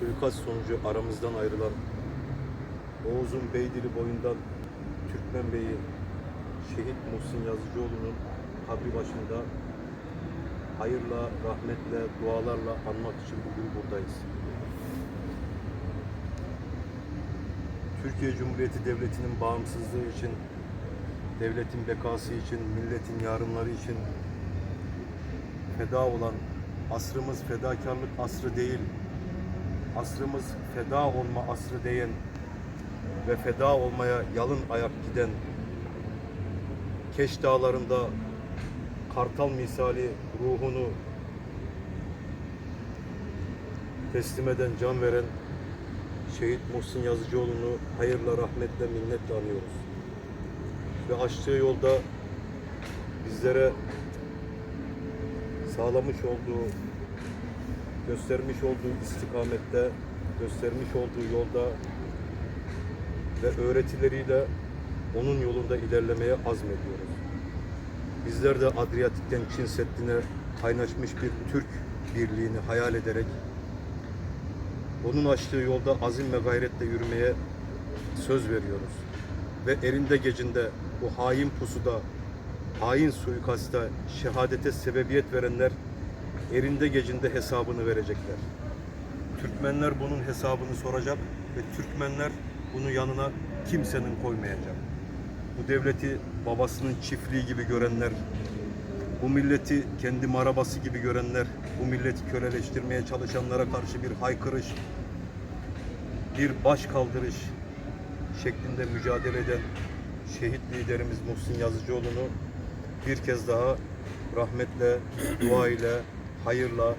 suikast sonucu aramızdan ayrılan Oğuz'un Beydili boyundan Türkmen Bey'i şehit Muhsin Yazıcıoğlu'nun kabri başında hayırla, rahmetle, dualarla anmak için bugün buradayız. Türkiye Cumhuriyeti Devleti'nin bağımsızlığı için, devletin bekası için, milletin yarınları için feda olan asrımız fedakarlık asrı değil, asrımız feda olma asrı diyen ve feda olmaya yalın ayak giden Keş Dağları'nda kartal misali ruhunu teslim eden, can veren şehit Muhsin Yazıcıoğlu'nu hayırla, rahmetle, minnetle anıyoruz. Ve açtığı yolda bizlere sağlamış olduğu, göstermiş olduğu istikamette, göstermiş olduğu yolda ve öğretileriyle onun yolunda ilerlemeye azmediyoruz. Bizler de Adriyatik'ten Çin Seddi'ne kaynaşmış bir Türk birliğini hayal ederek onun açtığı yolda azim ve gayretle yürümeye söz veriyoruz. Ve erinde gecinde bu hain pusuda, hain suikasta, şehadete sebebiyet verenler erinde gecinde hesabını verecekler. Türkmenler bunun hesabını soracak ve Türkmenler bunu yanına kimsenin koymayacak. Bu devleti babasının çiftliği gibi görenler, bu milleti kendi marabası gibi görenler, bu milleti köleleştirmeye çalışanlara karşı bir haykırış, bir baş kaldırış şeklinde mücadele eden şehit liderimiz Muhsin Yazıcıoğlu'nu bir kez daha rahmetle, dua ile, hayırla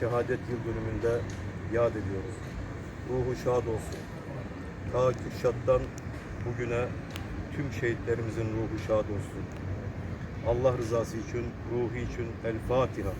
şehadet yıl dönümünde yad ediyoruz. Ruhu şad olsun. Ta Kürşat'tan bugüne tüm şehitlerimizin ruhu şad olsun. Allah rızası için, ruhu için El Fatiha.